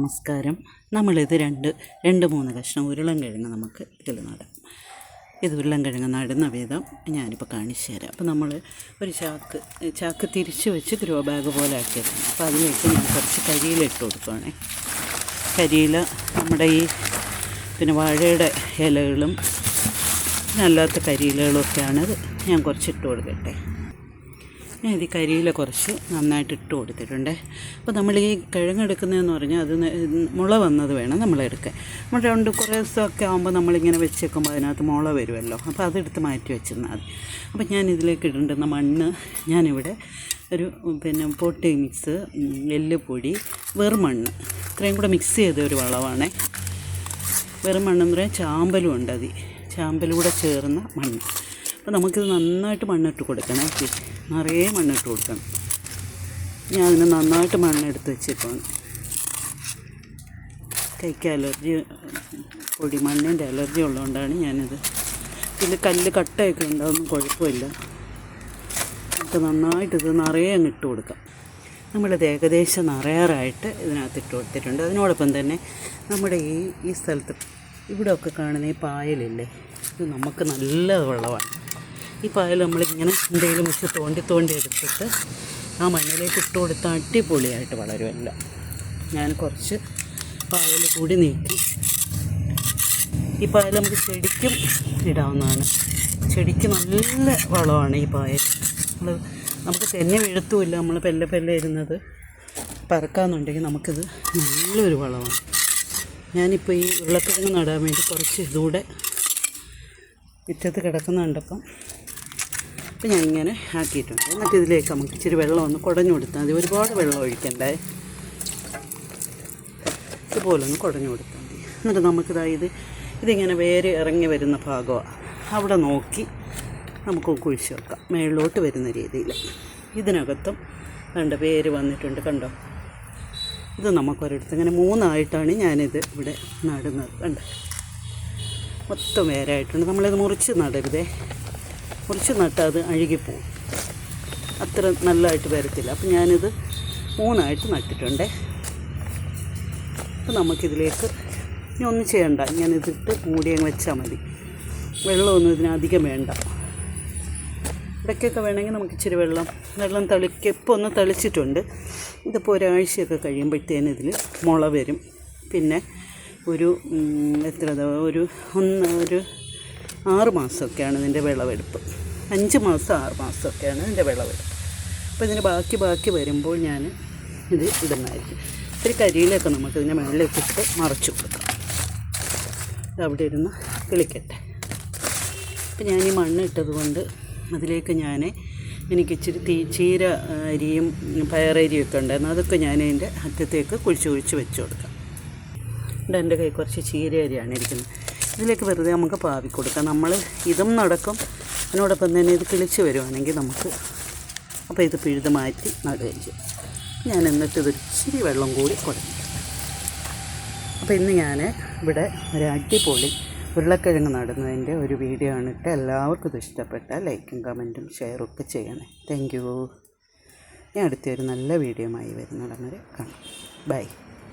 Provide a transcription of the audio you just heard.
നമസ്കാരം. നമ്മളിത് രണ്ട് രണ്ട് മൂന്ന് കഷ്ണം ഉരുളൻകിഴങ്ങ് നമുക്ക് ഇതിൽ നടാം. ഇത് ഉരുളൻകിഴങ്ങ് നടുന്ന വിധം ഞാനിപ്പോൾ കാണിച്ചു തരാം. അപ്പോൾ നമ്മൾ ഒരു ചാക്ക് ചാക്ക് തിരിച്ച് വെച്ച് ഗ്രോ ബാഗ് പോലെ ആക്കിയതാണ് അപ്പോൾ അതിലേക്ക് ഞാൻ കുറച്ച് കരിയില ഇട്ട് കൊടുക്കുവാണേ. കരിയില നമ്മുടെ ഈ പിന്നെ വാഴയുടെ ഇലകളും അല്ലാത്ത കരിയിലകളും ഒക്കെയാണ് ഞാൻ കുറച്ച് ഇട്ട് കൊടുക്കട്ടെ. ഞാൻ ഇത് കരിയില കുറച്ച് നന്നായിട്ട് ഇട്ട് കൊടുത്തിട്ടുണ്ട്. അപ്പോൾ നമ്മൾ ഈ കിഴങ്ങെടുക്കുന്നതെന്ന് പറഞ്ഞാൽ അത് മുള വന്നത് വേണം നമ്മൾ എടുക്കാൻ. നമ്മൾ രണ്ട് കുറേ ദിവസമൊക്കെ ആകുമ്പോൾ നമ്മളിങ്ങനെ വെച്ചേക്കുമ്പോൾ അതിനകത്ത് മുള വരുമല്ലോ. അപ്പോൾ അതെടുത്ത് മാറ്റി വെച്ചിരുന്നാൽ മതി. അപ്പോൾ ഞാൻ ഇതിലേക്ക് ഇടേണ്ടുന്ന മണ്ണ് ഞാനിവിടെ ഒരു പിന്നെ പൊട്ടി മിക്സ് എല്ലുപൊടി വെറുമണ്ണ് ഇത്രയും കൂടെ മിക്സ് ചെയ്ത ഒരു വളവാണേ വെറും മണ്ണെന്ന് പറയാൻ ചാമ്പലും ഉണ്ട് അതിൽ. ചാമ്പലൂടെ ചേർന്ന മണ്ണ്. അപ്പോൾ നമുക്കിത് നന്നായിട്ട് മണ്ണിട്ട് കൊടുക്കണം. നിറയെ മണ്ണിട്ട് കൊടുക്കണം. ഞാൻ അതിന് നന്നായിട്ട് മണ്ണെടുത്ത് വെച്ചേക്കാണ് കൈക്ക് അലർജി പൊടി മണ്ണിന്റെ അലർജി ഉള്ളതുകൊണ്ടാണ് ഞാനിത്. ഇതിൽ കല്ല് കട്ടയൊക്കെ ഉണ്ടാകും കുഴപ്പമില്ല. നമുക്ക് നന്നായിട്ട് ഇത് നിറയെ അങ്ങ് ഇട്ട് കൊടുക്കാം. നമ്മളിത് ഏകദേശം നിറയാറായിട്ട് ഇതിനകത്ത് ഇട്ട് കൊടുത്തിട്ടുണ്ട്. അതിനോടൊപ്പം തന്നെ നമ്മുടെ ഈ ഈ സ്ഥലത്ത് ഇവിടെയൊക്കെ കാണുന്ന ഈ പായലില്ലേ? ഇത് നമുക്ക് നല്ല വെള്ളമാണ്. ഈ പായൽ നമ്മളിങ്ങനെ എന്തെങ്കിലും വെച്ച് തോണ്ടി തോണ്ടി എടുത്തിട്ട് ആ മണ്ണിലേക്ക് ഇട്ട് കൊടുത്താൽ അടിപൊളിയായിട്ട് വളരുമല്ല. ഞാൻ കുറച്ച് പായൽ കൂടി നീക്കി. ഈ പായൽ നമുക്ക് ചെടിക്കും ഇടാവുന്നതാണ്. ചെടിക്ക് നല്ല വളമാണ് ഈ പായൽ നമുക്ക് തന്നെ വീഴത്തുമില്ല നമ്മൾ പെല്ലെ പെല്ലെ ഇരുന്നത് പറക്കാന്നുണ്ടെങ്കിൽ നമുക്കിത് നല്ലൊരു വളമാണ്. ഞാനിപ്പോൾ ഈ ഉരുളക്കിഴങ്ങ് നടാൻ വേണ്ടി കുറച്ച് ഇതുകൂടെ മുറ്റത്ത് കിടക്കുന്ന കണ്ടപ്പം അപ്പം ഞാൻ ഇങ്ങനെ ആക്കിയിട്ടുണ്ട്. എന്നിട്ട് ഇതിലേക്ക് നമുക്ക് ഇച്ചിരി വെള്ളം ഒന്ന് കുടഞ്ഞു കൊടുത്താൽ മതി. ഒരുപാട് വെള്ളം ഒഴിക്കണ്ടേ. ഇതുപോലെ ഒന്ന് കുടഞ്ഞു കൊടുത്താൽ മതി. എന്നിട്ട് നമുക്കിതാ ഇത് ഇതിങ്ങനെ വേര് ഇറങ്ങി വരുന്ന ഭാഗമാണ് അവിടെ നോക്കി നമുക്ക് കുഴിച്ച് വെക്കാം. മേളിലോട്ട് വരുന്ന രീതിയിൽ. ഇതിനകത്തും കണ്ട പേര് വന്നിട്ടുണ്ട് കണ്ടോ? ഇത് നമുക്കൊരിടത്ത് ഇങ്ങനെ മൂന്നായിട്ടാണ് ഞാനിത് ഇവിടെ നടുന്നത്. കണ്ടോ? മൊത്തം വേരായിട്ടുണ്ട്. നമ്മളിത് മുറിച്ച് നടരുതേ. മുറിച്ച് നട്ടാൽ അത് അഴുകിപ്പോവും. അത്ര നല്ലതായിട്ട് വരത്തില്ല. അപ്പം ഞാനിത് മൂന്നായിട്ട് നട്ടിട്ടുണ്ടേ. അപ്പോൾ നമുക്കിതിലേക്ക് ഇനി ഒന്നും ചെയ്യണ്ട. ഞാൻ ഇതിട്ട് മൂടി അങ്ങ് വെച്ചാൽ മതി. വെള്ളമൊന്നും ഇതിനധികം വേണ്ട. ഇടയ്ക്കൊക്കെ വേണമെങ്കിൽ നമുക്ക് ഇച്ചിരി വെള്ളം വെള്ളം തളിക്ക് ഇപ്പോൾ ഒന്ന് തളിച്ചിട്ടുണ്ട്. ഇതിപ്പോൾ ഒരാഴ്ചയൊക്കെ കഴിയുമ്പോഴത്തേന് ഇതിൽ മുള വരും. പിന്നെ ഒരു എത്ര ഒരു ഒന്ന് ഒരു ആറ് മാസമൊക്കെയാണ് ഇതിന്റെ വിളവെടുപ്പ്. അഞ്ച് മാസം ആറ് മാസമൊക്കെയാണ് ഇതിന്റെ വിളവെടുപ്പ്. അപ്പോൾ ഇതിന് ബാക്കി ബാക്കി വരുമ്പോൾ ഞാൻ ഇത് ഇടുന്നതായിരിക്കും. ഒത്തിരി കരിയിലൊക്കെ നമുക്ക് ഇതിന്റെ മുകളിലേക്ക് ഇട്ട് മറച്ചു കൊടുക്കാം. അവിടെ ഇരുന്ന് കിളിക്കട്ടെ. അപ്പം ഞാൻ ഈ മണ്ണ് ഇട്ടത് കൊണ്ട് അതിലേക്ക് ഞാൻ എനിക്ക് ഇച്ചിരി തീ ചീര അരിയും പയറരിയും ഒക്കെ ഉണ്ടായിരുന്നു. അതൊക്കെ ഞാൻ അതിന്റെ അറ്റത്തേക്ക് കുഴിച്ച് കുഴിച്ച് വെച്ച് കൊടുക്കാം. എന്റെ കൈ കുറച്ച് ചീര അരിയാണ് ഇരിക്കുന്നത്. ഇതിലേക്ക് വെറുതെ നമുക്ക് പാവി കൊടുക്കാം. നമ്മൾ ഇതും നടക്കും. അതിനോടൊപ്പം തന്നെ ഇത് കിളിച്ച് വരുവാണെങ്കിൽ നമുക്ക് അപ്പോൾ ഇത് പിഴുത് മാറ്റി നടുകയും ചെയ്യും. ഞാൻ എന്നിട്ട് ഇത് ഇച്ചിരി വെള്ളം കൂടി കൊടുക്കും. അപ്പോൾ ഇന്ന് ഞാൻ ഇവിടെ ഒരു അടിപൊളി ഉരുളക്കിഴങ്ങ് നടുന്നതിന്റെ ഒരു വീഡിയോ ആണ് ഇട്ട് എല്ലാവർക്കും ഇത് ഇഷ്ടപ്പെട്ട ലൈക്കും കമന്റും ഷെയറും ഒക്കെ ചെയ്യണേ. താങ്ക് യു ഞാൻ അടുത്തൊരു നല്ല വീഡിയോ വരുന്നിടം വരെ കാണാം. ബൈ